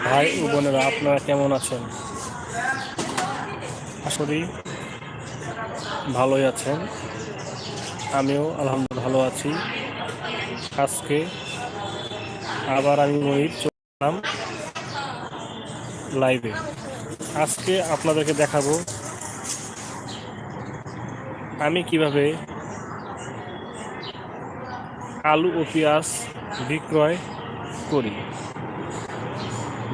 ভাই ও বোনেরা, আপনারা কেমন আছেন? আশা করি ভালোই আছেন। আমিও আলহামদুলিল্লাহ ভালো আছি। আজকে আবার আমি ময়ূর চললাম লাইভে আজকে আপনাদেরকে দেখাবো আমি কীভাবে আলু ও পেঁয়াজ বিক্রয় করি।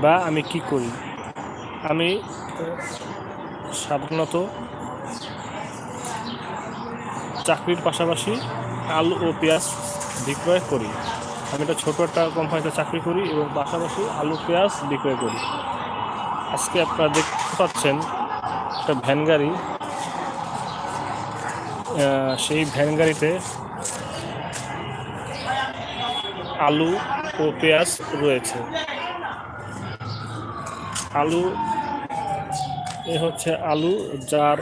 বা আমি কি করি? আমি সাধারণত চাকরির পাশাপাশি আলু ও পেঁয়াজ বিক্রয় করি। আমি একটা ছোটো একটা কোম্পানিতে চাকরি করি এবং পাশাপাশি আলু পেঁয়াজ বিক্রয় করি। আজকে আপনারা দেখতে পাচ্ছেন একটা ভ্যান গাড়ি। সেই ভ্যান গাড়িতে আলু ও পেঁয়াজ রয়েছে। আলু, এ হচ্ছে আলু যার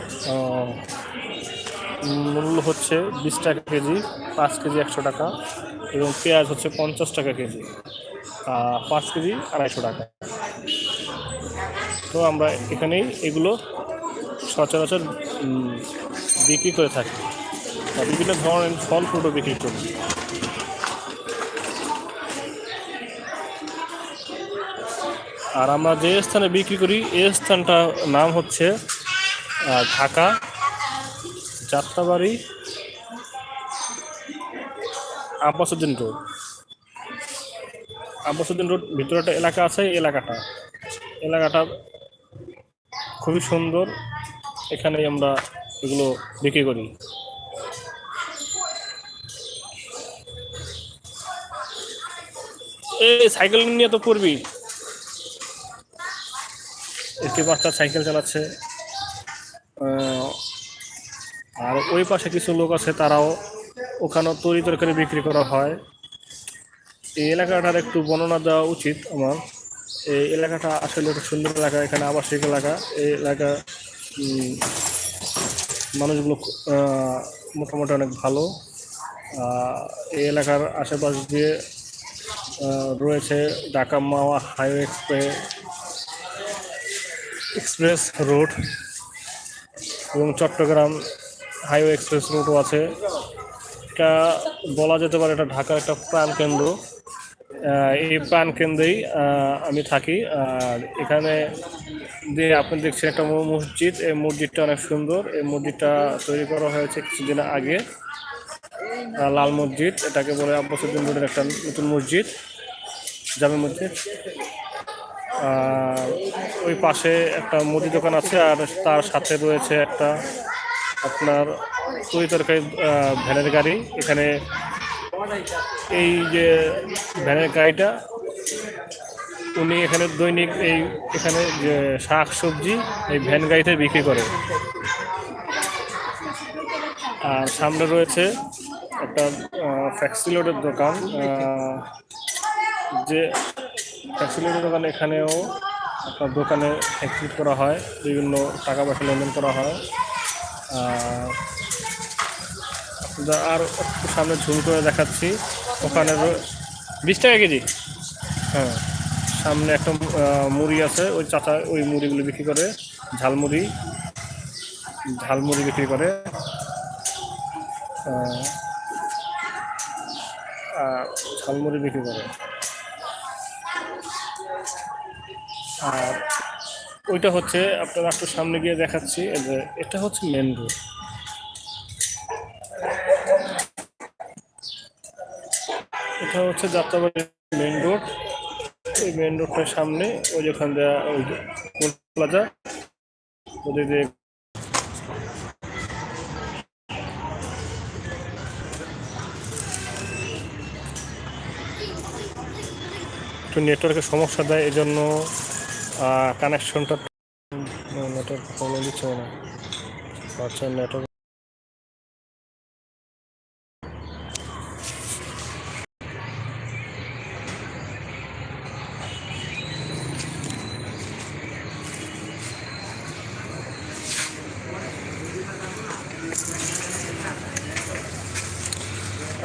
মূল্য হচ্ছে বিশ টাকা কেজি, পাঁচ কেজি একশো টাকা এবং পেঁয়াজ হচ্ছে পঞ্চাশ টাকা কেজি পাঁচ কেজি আড়াইশো টাকা। তো আমরা এখানেই এগুলো সচরাচর বিক্রি করে থাকি বিভিন্ন ধরনের ফল ফ্রুটও বিক্রি করি। আর আমরা যে স্থানে বিক্রি করি এই স্থানটা নাম হচ্ছে ঢাকা যাত্রাবাড়ি আব্বাসুদ্দিন রোড। আব্বাসুদ্দিন রোড ভিতরে একটা এলাকা আছে এলাকাটা। এলাকাটা খুবই সুন্দর। এখানেই আমরা এগুলো বিক্রি করি। এই সাইকেল নিয়ে তো করবি একটি বাচ্চা সাইকেল চালাচ্ছে। আর ওই পাশে কিছু লোক আছে, তারাও ওখানেও তরি তরকারি বিক্রি করা হয়। এই এলাকাটার একটু বর্ণনা দেওয়া উচিত আমার। এই এলাকাটা আসলে একটা সুন্দর এলাকা, এখানে আবাসিক এলাকা। এই এলাকা মানুষগুলো মোটামুটি অনেক ভালো। এই এলাকার আশেপাশ দিয়ে রয়েছে Dhaka Mawa highway express. Express road এবং চট্টগ্রাম হাইওয়ে এক্সপ্রেস রোডও আছে। এটা বলা যেতে পারে এটা ঢাকার একটা প্রাণকেন্দ্র এই প্রাণকেন্দ্রেই আমি থাকি। আর এখানে যে আপনি দেখছেন একটা মসজিদ। এই মসজিদটা অনেক সুন্দর। এই মসজিদটা তৈরি করা হয়েছে কিছুদিন আগে। লাল মসজিদ। এটাকে বলে আব্বাসুদ্দিন রোডের একটা নতুন মসজিদ, জামে মসজিদ। ওই পাশে একটা মুদি দোকান আছে আর তার সাথে রয়েছে একটা আপনার তরি তরকারি ভ্যানের গাড়ি। এখানে এই যে ভ্যানের গাড়িটা, উনি এখানে দৈনিক এই এখানে যে শাক সবজি এই ভ্যান গাড়িতে বিক্রি করে। আর সামনে রয়েছে একটা ফ্যাক্সিলোডের দোকান যে ফ্যাক্সিলিটির দোকান এখানেও আপনার দোকানে এক্সিট করা হয়, বিভিন্ন টাকা পয়সা লেনদেন করা হয়। আর একটু সামনে ঝুম করে দেখাচ্ছি, ওখানে বিশ টাকা কেজি? হ্যাঁ সামনে একটা মুড়ি আছে, ওই চাচা ওই মুড়িগুলো বিক্রি করে, ঝালমুড়ি। ঝালমুড়ি বিক্রি করে। ঝালমুড়ি বিক্রি করে। আর ওইটা হচ্ছে আপনারা একটু সামনে গিয়ে দেখাচ্ছি যে এটা হচ্ছে মেন রোড এটা হচ্ছে যাত্রাবাড়ি মেন রোড এই মেন রোডটার সামনে ওই যেখান দেওয়া ওই প্লাজা ওদের যে নেটওয়ার্কের সমস্যা দেয় এই জন্য কানেকশনটা নেটওয়ার্ক প্রবলেম দিচ্ছে না আচ্ছা নেটওয়ার্ক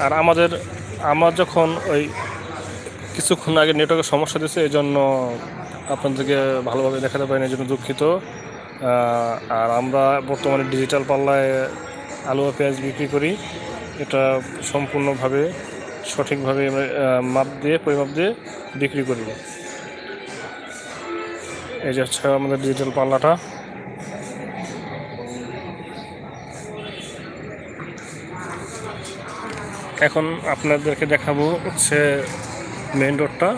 আর আমাদের আমার যখন ওই কিছুক্ষণ আগে নেটওয়ার্কের সমস্যা দিচ্ছে এই জন্য আপনাদেরকে ভালোভাবে দেখাতে পারিনি, এই জন্য দুঃখিত। আর আমরা বর্তমানে ডিজিটাল পাল্লায় আলু পেঁয়াজ বিক্রি করি। এটা সম্পূর্ণভাবে, সঠিকভাবে মাপ দিয়ে, পরিমাপ দিয়ে বিক্রি করি। এই যে হচ্ছে আমাদের ডিজিটাল পাল্লাটা। এখন আপনাদেরকে দেখাবো হচ্ছে মেন রোডটা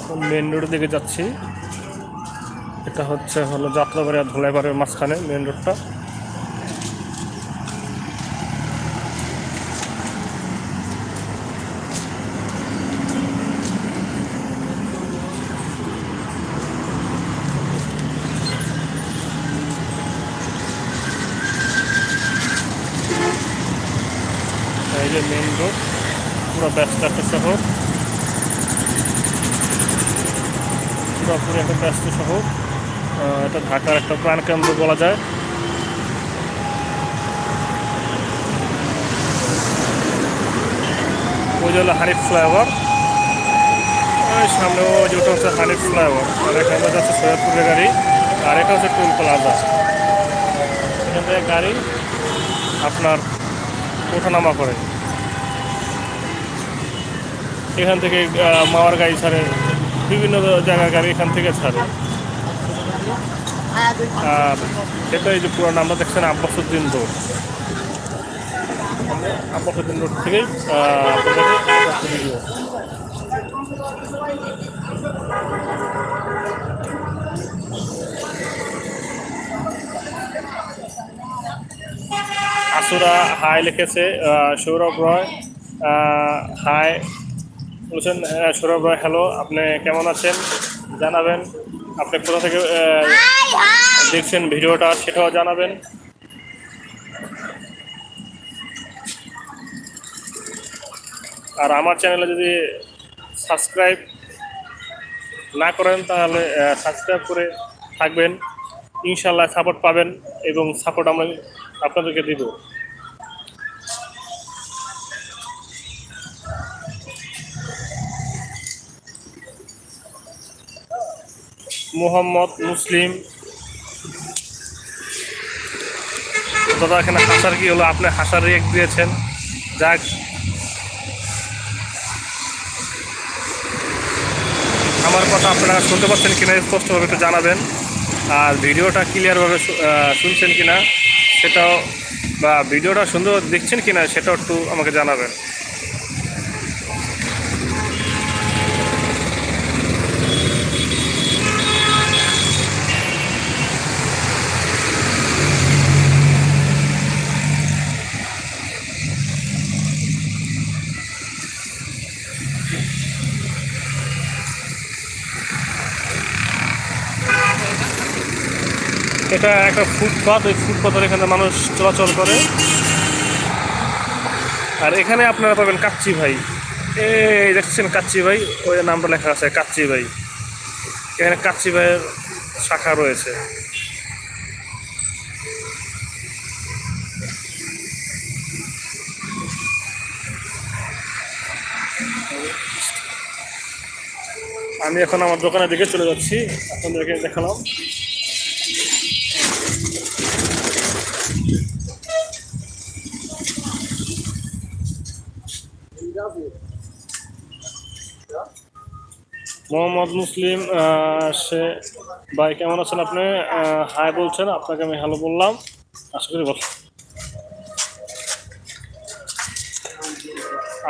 এখন মেন রোডের দিকে যাচ্ছি। এটা হচ্ছে হলো যাত্রাবাড়ি আর ধুলাইবাড়ির মাঝখানে মেন রোডটা যে মেইন রোড পুরো ব্যস্ত একটা শহর পুরোপুরি একটা ব্যস্ত শহর এটা ঢাকার একটা প্রাণকেন্দ্র বলা যায়। ওই যে হলো হানিফ ফ্লাইওভার। সামনে ওই ওটা হচ্ছে হানিফ ফ্লাইওভার। আর এখানে যাচ্ছে সৈয়দপুরের গাড়ি। আর এটা হচ্ছে টোল প্লাজা। এখান থেকে গাড়ি আপনার ওঠানামা করে। এখান থেকে মাওয়ার গাড়ি ছাড়ে, বিভিন্ন জায়গার গাড়ি এখান থেকে ছাড়ে আর এটা এই যে পুরো নামটা দেখছেন আব্বাসুদ্দিন রোড আব্বাসুদ্দিন রোড থেকেই। আসুরা হাই লিখেছে সৌরভ রয় হাই বলছেন সৌরভ রয় হ্যালো আপনি কেমন আছেন? জানাবেন। আপনি কোথা থেকে দেখছেন ভিডিওটা, সেটাও জানাবেন। আর আমার চ্যানেলে যদি সাবস্ক্রাইব না করেন, তাহলে সাবস্ক্রাইব করে থাকবেন। ইনশাল্লাহ সাপোর্ট পাবেন এবং সাপোর্ট আমরা আপনাদেরকে দিব। মোহাম্মদ মুসলিম। দাদা, এখানে হাসার কি হলো? আপনি হাসার রিয়েক্ট দিয়েছেন। যাক। আমার কথা আপনারা শুনতে পাচ্ছেন কিনা স্পষ্টভাবে একটু জানাবেন। আর ভিডিওটা ক্লিয়ারভাবে শুনছেন কিনা, সেটাও বা ভিডিওটা সুন্দর দেখছেন কিনা, সেটাও একটু আমাকে জানাবেন। এটা একটা ফুটপাথ ওই ফুটপাথের এখানে মানুষ চলাচল করে। আর এখানে আপনারা পাবেন কাচ্চি ভাই। এই দেখছেন কাচ্চি ভাই, ওই নামটা লেখা আছে, কাচ্চি ভাই। এখানে কাচ্চি ভাইয়ের শাখা রয়েছে। আমি এখন আমার দোকানের দিকে চলে যাচ্ছি, আপনাদেরকে দেখালাম। মোহাম্মদ মুসলিম সে ভাই কেমন আছেন আপনি? হাই বলছেন, আপনাকে আমি হ্যালো বললাম। আশা করি বল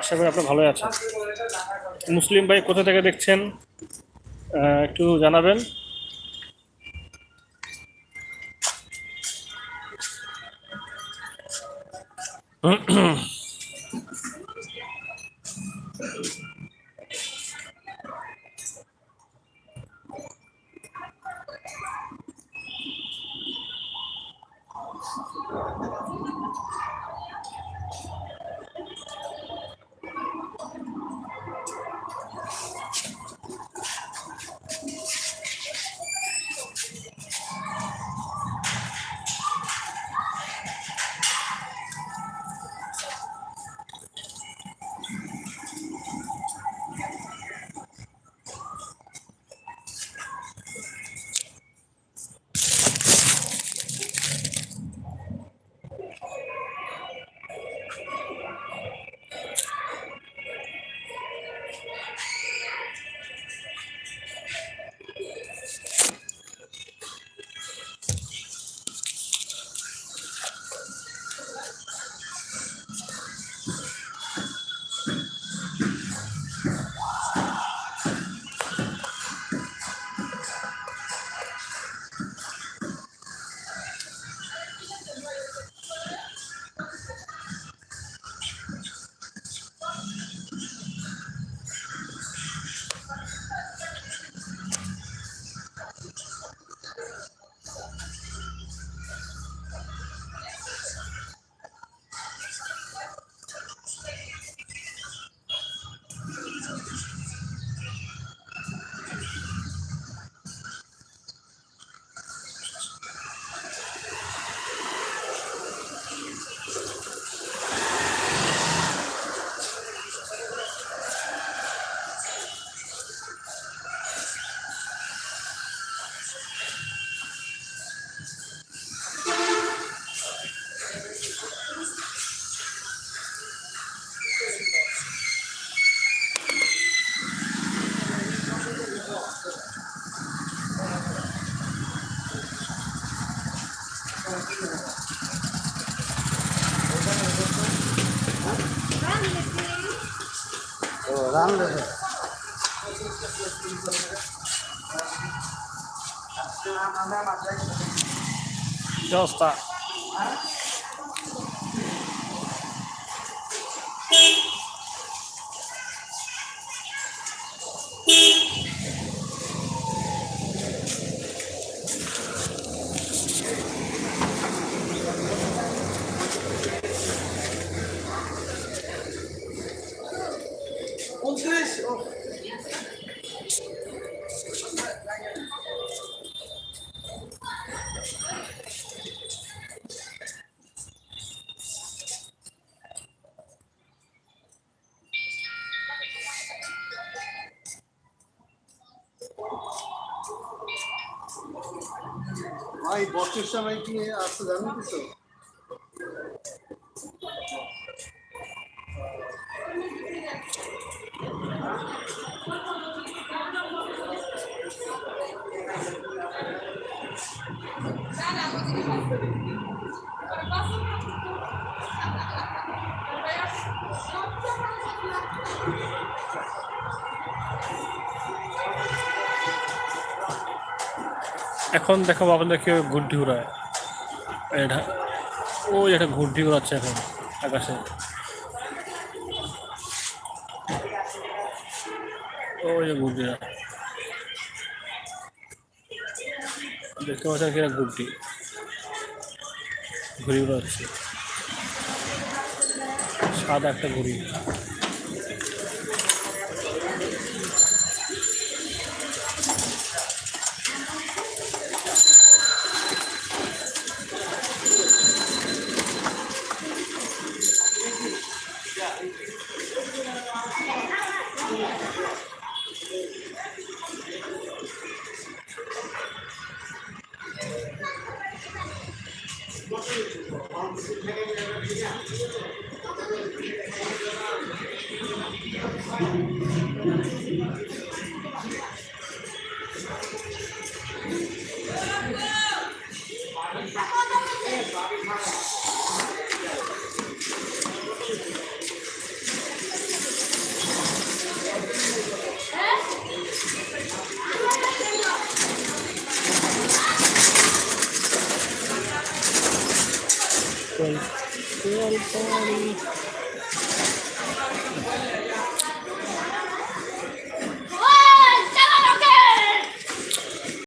আশা করি আপনি ভালোই আছেন। মুসলিম ভাই কোথা থেকে দেখছেন? একটু জানাবেন। হুম কি অবস্থা বর্ষের সময় কি আসতে জানেন কিছু? এখন দেখো আপনাদের কেউ ঘুরটি উড়ায় এটা ওই একটা ঘুরটি উড়াচ্ছে এখন আকাশে। ওই যে ঘুরটি দেখতে পাচ্ছেন কিনা ঘুরটি। ঘুরি উড়াচ্ছে সাদা একটা ঘুড়ি good, well,